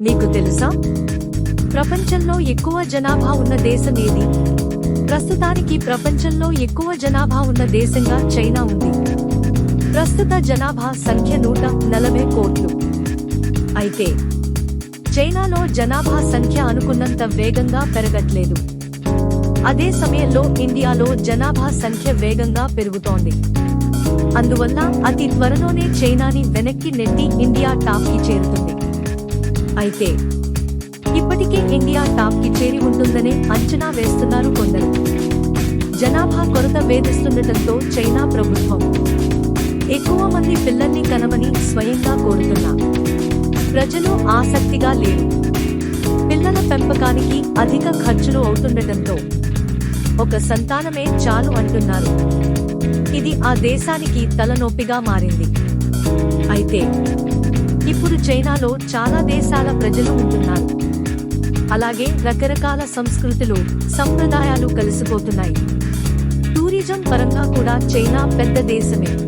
నీకు తెలుసా? ప్రపంచంలో ఎక్కువ జనాభా ఉన్న దేశం ఏది? ప్రస్తుతానికి ప్రపంచంలో ఎక్కువ జనాభా ఉన్న దేశంగా చైనా ఉంది. ప్రస్తుత జనాభా సంఖ్య నూట నలభై కోట్లు. అయితే చైనాలో జనాభా సంఖ్య అనుకున్నంత వేగంగా పెరగట్లేదు. అదే సమయంలో ఇండియాలో జనాభా సంఖ్య వేగంగా పెరుగుతోంది. అందువల్ల అతి త్వరలోనే చైనాని వెనక్కి నెట్టి ఇండియా టాప్కి చేరుతుంది. అయితే ఇప్పటికే ఇండియా టాప్కి చేరి ఉంటుందనే అంచనా వేస్తున్నారు కొందరు. జనాభా కొరత వేధిస్తుండటంతో చైనా ప్రభుత్వం ఎక్కువ మంది పిల్లల్ని కనమని స్వయంగా కోరుతున్నా. ప్రజలు ఆసక్తిగా లేరు. పిల్లల పెంపకానికి అధిక ఖర్చులు అవుతుండటంతో ఒక సంతానమే చాలు అంటున్నారు. ఇది ఆ దేశానికి తలనొప్పిగా మారింది. అయితే ఇప్పుడు చైనాలో చాలా దేశాల ప్రజలు ఉంటున్నారు. అలాగే రకరకాల సంస్కృతులు సంప్రదాయాలు కలిసిపోతున్నాయి. టూరిజం పరంగా కూడా చైనా పెద్ద దేశమే.